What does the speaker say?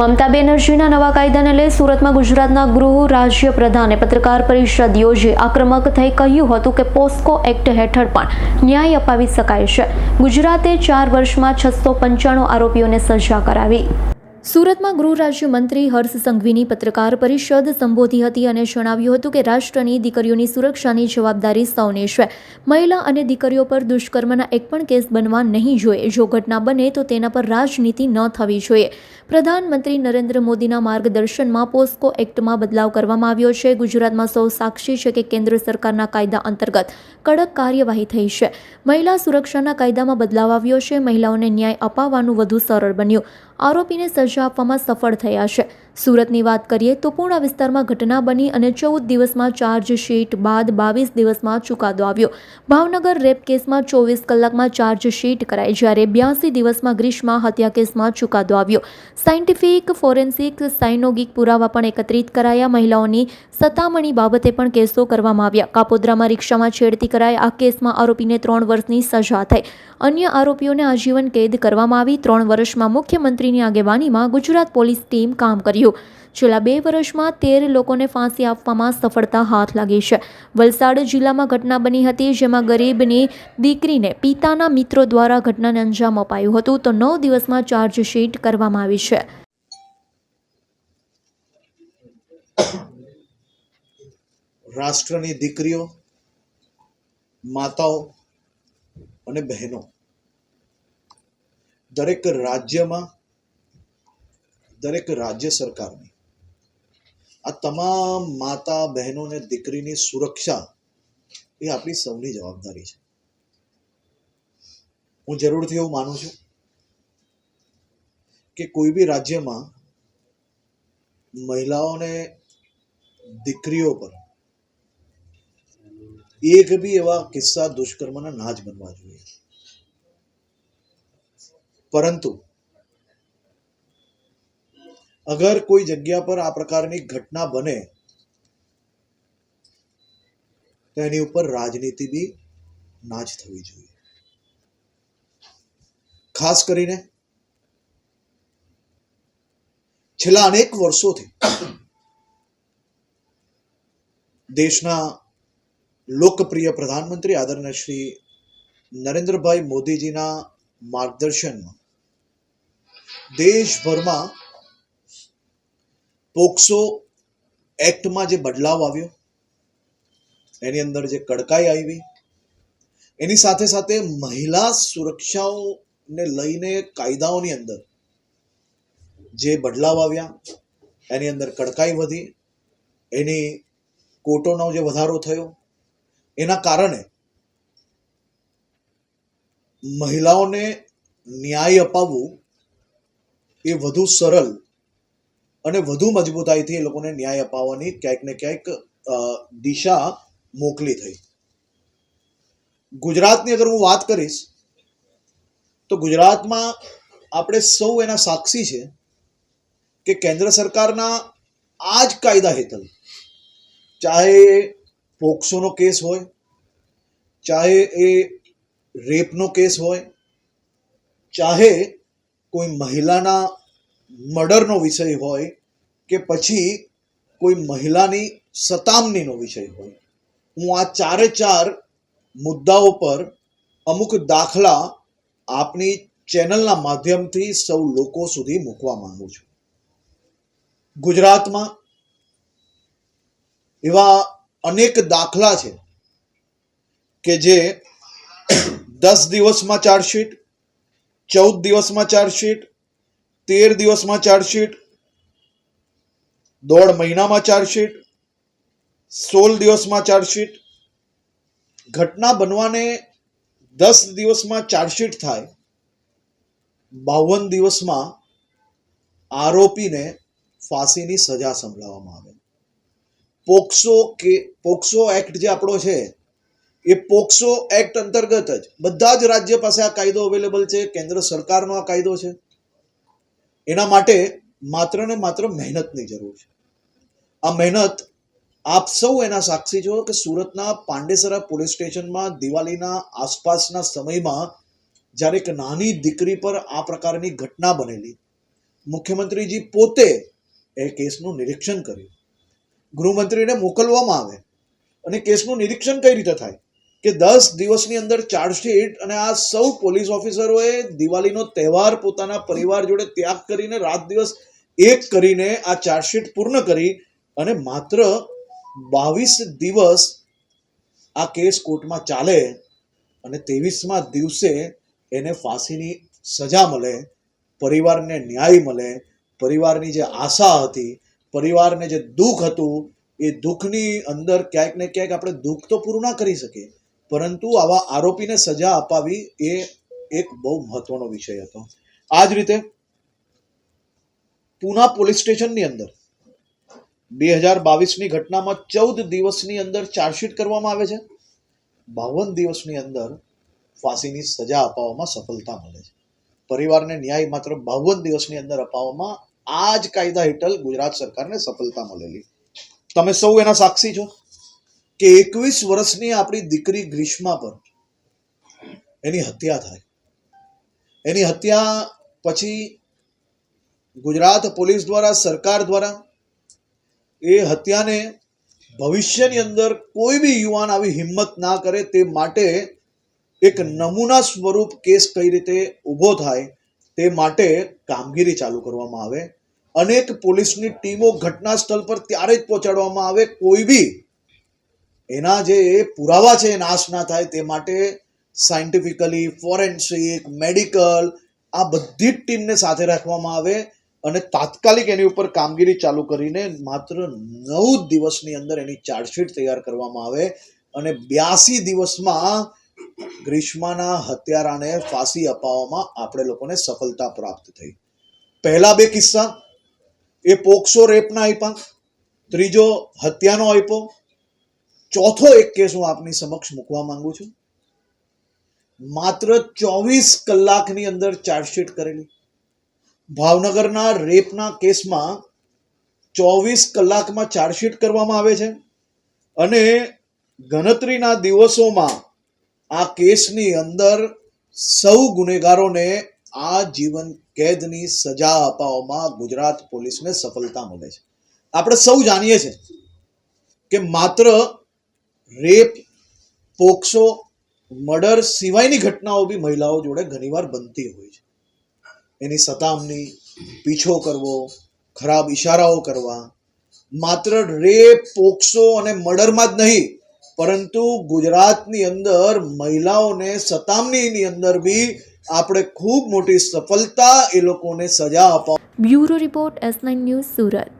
મમતા બેનર્જીના નવા કાયદાને લઈ સુરતમાં ગુજરાતના ગૃહ રાજ્ય પ્રધાને પત્રકાર પરિષદ યોજી આક્રમક થઈ કહ્યું હતું કે પોસ્કો એક્ટ હેઠળ પણ ન્યાય અપાવી શકાય છે. ગુજરાતે ચાર વર્ષમાં છસો પંચાણું આરોપીઓને સજા કરાવી. સુરતમાં ગૃહ રાજ્ય મંત્રી હર્ષ સંઘવીની પત્રકાર પરિષદ સંબોધી હતી અને જણાવ્યું હતું કે રાષ્ટ્રની દીકરીઓની સુરક્ષાની જવાબદારી સૌની છે. મહિલા અને દીકરીઓ પર દુષ્કર્મના એક પણ કેસ બનવા નહીં જોઈએ. જો ઘટના બને તો તેના પર રાજનીતિ ન થવી જોઈએ. પ્રધાનમંત્રી નરેન્દ્ર મોદીના માર્ગદર્શનમાં પોસ્કો એક્ટમાં બદલાવ કરવામાં આવ્યો છે. ગુજરાતમાં સૌ સાક્ષી છે કે કેન્દ્ર સરકારના કાયદા અંતર્ગત કડક કાર્યવાહી થઈ છે. મહિલા સુરક્ષાના કાયદામાં બદલાવ આવ્યો છે. મહિલાઓને ન્યાય અપાવવાનું વધુ સરળ બન્યું. આરોપીને સજા આપવામાં સફળ થયા છે. સુરતની વાત કરીએ તો પૂર્ણ વિસ્તારમાં ઘટના બની અને ચૌદ દિવસમાં ચાર્જશીટ બાદ બાવીસ દિવસમાં ચુકાદો આવ્યો. ભાવનગર રેપ કેસમાં ચોવીસ કલાકમાં ચાર્જશીટ કરાઈ જ્યારે બ્યાસી દિવસમાં ગ્રીષ્મા હત્યા કેસમાં ચુકાદો આવ્યો. સાયન્ટિફિક ફોરેન્સિક સાયનોગિક પુરાવા પણ એકત્રિત કરાયા. મહિલાઓની સતામણી બાબતે પણ કેસો કરવામાં આવ્યા. કાપોદ્રામાં રિક્ષામાં છેડતી કરાઈ. આ કેસમાં આરોપીને ત્રણ વર્ષની સજા થઈ. અન્ય આરોપીઓને આજીવન કેદ કરવામાં આવી. ત્રણ વર્ષમાં મુખ્યમંત્રીની આગેવાનીમાં ગુજરાત પોલીસ ટીમ કામ કર્યું. છેલ્લા બે વર્ષમાં તેર લોકોને ફાંસી આપવામાં સફળતા હાથ લાગી છે. વલસાડ જિલ્લામાં ઘટના બની હતી જેમાં ગરીબની દીકરીને પિતાના મિત્રો દ્વારા ઘટનાને અંજામ અપાયું હતું તો નવ દિવસમાં ચાર્જશીટ કરવામાં આવી છે. રાષ્ટ્રની દીકરીઓ, માતાઓ અને બહેનો. દરેક રાજ્યમાં દરેક રાજ્ય સરકારની. આ તમામ માતા બહેનો અને દીકરીની સુરક્ષા એ આપણી સૌની જવાબદારી છે. હું જરૂરથી એવું માનું છું કે કોઈ બી રાજ્યમાં મહિલાઓને દીકરીઓ પર એક બી એવા કિસ્સા દુષ્કર્મના ના જ બનવા જોઈએ. પરંતુ અગર કોઈ જગ્યા પર આ પ્રકારની ઘટના બને, તો એની ઉપર રાજનીતિ બી ના થવી જોઈએ. ખાસ કરીને છેલ્લા અનેક વર્ષોથી દેશના લોકપ્રિય પ્રધાનમંત્રી આદરણીય શ્રી નરેન્દ્રભાઈ મોદીજીના માર્ગદર્શનમાં દેશભરમાં પોક્સો એક્ટમાં જે બદલાવ આવ્યો, એની અંદર જે કડકાઈ આવી, એની સાથે સાથે મહિલા સુરક્ષાઓને લઈને કાયદાઓની અંદર જે બદલાવ આવ્યા, એની અંદર કડકાઈ વધી, એની કોર્ટોનો જે વધારો થયો, એના કારણે મહિલાઓને ન્યાય અપાવવું એ વધુ સરળ અને વધુ મજબૂતાઈથી એ લોકોને ન્યાય અપાવવાની ક્યાંક ને ક્યાંક દિશા મોકલી થઈ. ગુજરાતની અગર હું વાત કરીશ, તો ગુજરાતમાં આપણે સૌ એના સાક્ષી છે કે કેન્દ્ર સરકારના આ જ કાયદા હેઠળ, ચાહે પોક્સોનો કેસ હોય, ચાહે એ રેપનો કેસ હોય, ચાહે કોઈ મહિલાના મર્ડરનો વિષય હોય કે પછી કોઈ મહિલાની સતામણીનો વિષય હોય. હું આ ચારે ચાર મુદ્દાઓ પર અમુક દાખલા આપની ચેનલના માધ્યમથી સૌ લોકો સુધી મૂકવા માંગુ છું. ગુજરાતમાં એવા અનેક દાખલા છે કે જે દસ દિવસમાં ચાર્જશીટ, ચૌદ દિવસમાં ચાર્જશીટ તેર દિવસમાં ચાર્જશીટ, દોઢ મહિનામાં ચાર્જશીટ, સોળ દિવસમાં ચાર્જશીટ. ઘટના બનવાને દસ દિવસમાં ચાર્જશીટ થાય. બાવન દિવસમાં આરોપીને ફાંસીની સજા સંભળાવવામાં આવે. પોક્સો કે, પોક્સો એક્ટ જે આપણો છે, એ પોક્સો એક્ટ અંતર્ગત જ બધા જ રાજ્ય પાસે આ કાયદો અવેલેબલ છે, કેન્દ્ર સરકારનો આ કાયદો છે. એના માટે માત્ર ને માત્ર મહેનતની જરૂર છે. આ મહેનત આપ સૌ એના સાક્ષી છો કે સુરતના પાંડેસરા પોલીસ સ્ટેશનમાં દિવાળીના આસપાસના સમયમાં જ્યારે એક નાની દીકરી પર આ પ્રકારની ઘટના બનેલી, મુખ્યમંત્રીજી પોતે એ કેસનું નિરીક્ષણ કર્યું. ગૃહમંત્રીને મોકલવામાં આવે અને કેસનું નિરીક્ષણ કઈ રીતે થાય? કે દસ દિવસની અંદર ચાર્જશીટ અને આ સૌ પોલીસ ઓફિસરોએ દિવાળીનો તહેવાર પોતાના પરિવાર જોડે ત્યાગ કરીને રાત દિવસ એક કરીને આ ચાર્જશીટ પૂર્ણ કરી અને માત્ર બાવીસ દિવસ આ કેસ કોર્ટમાં ચાલે અને ત્રેવીસમાં દિવસે એને ફાંસીની સજા મળે, પરિવારને ન્યાય મળે, પરિવારની જે આશા હતી, પરિવારને જે દુઃખ હતું, એ દુઃખની અંદર ક્યાંક ને ક્યાંક આપણે દુઃખ તો પૂરું ના કરી શકીએ. પરંતુ આવા આરોપીને સજા અપાવી એ એક બહુ મહત્વનો વિષય હતો. આ જ રીતે પૂના પોલીસ સ્ટેશનની અંદર બે હજાર બાવીસની ઘટનામાં ચૌદ દિવસની અંદર ચાર્જશીટ કરવામાં આવે છે. બાવન દિવસની અંદર ફાંસીની સજા અપાવવામાં સફળતા મળે છે. પરિવારને ન્યાય માત્ર બાવન દિવસની અંદર અપાવવામાં આ જ કાયદા હેઠળ ગુજરાત સરકારને સફળતા મળેલી. તમે સૌ એના સાક્ષી છો? કે એકવીસ વર્ષની આપણી દીકરી ગ્રીષ્મા પર એની હત્યા થાય. એની હત્યા પછી ગુજરાત પોલીસ દ્વારા, સરકાર દ્વારા એ હત્યાને ભવિષ્યની અંદર કોઈ બી યુવાન આવી હિંમત ના કરે તે માટે એક નમૂના સ્વરૂપ કેસ કઈ રીતે ઊભો થાય તે માટે કામગીરી ચાલુ કરવામાં આવે. અનેક પોલીસની ટીમો ઘટના સ્થળ પર ત્યારે જ પહોંચાડવામાં આવે. કોઈ બી એના જે પુરાવા છે નાશ ના થાય તે માટે સાયન્ટિફિકલી ફોરેન્સિક, મેડિકલ આ બધી જ ટીમને સાથે રાખવામાં આવે અને તાત્કાલિક એની ઉપર કામગીરી ચાલુ કરીને માત્ર નવ દિવસની અંદર એની ચાર્જશીટ તૈયાર કરવામાં આવે અને બ્યાસી દિવસમાં ગ્રીષ્માના હત્યારાને ફાંસી અપાવવામાં આપણે લોકોને સફળતા પ્રાપ્ત થઈ. પહેલા બે કિસ્સા. એ પોક્સો રેપના આપ્યા ત્રીજો હત્યાનો આપ્યો ચોથો એક કેસ હું આપની સમક્ષ મૂકવા માંગુ છું. માત્ર ચોવીસ કલાકની અંદર ચાર્જશીટ કરેલી. ભાવનગરના રેપના કેસમાં ચોવીસ કલાકમાં ચાર્જશીટ કરવામાં આવે છે અને ગણતરીના દિવસોમાં આ કેસની અંદર સૌ ગુનેગારોને આ જીવન કેદની સજા અપાવવામાં ગુજરાત પોલીસને સફળતા મળે છે. આપણે સૌ જાણીએ છીએ કે માત્ર રેપ, પોક્સો, મર્ડર સિવાયની ઘટનાઓ બી મહિલાઓ જોડે ઘણીવાર બનતી હોય છે. એની સતામણી, પીછો કરવો, ખરાબ ઈશારાઓ કરવા, માત્ર રેપ, પોક્સો અને મર્ડરમાં જ નહીં, પરંતુ ગુજરાતની અંદર મહિલાઓને સતામણીની અંદર બી આપણે ખૂબ મોટી સફળતા એ લોકોને સજા અપાવ bureau report S nine news Surat.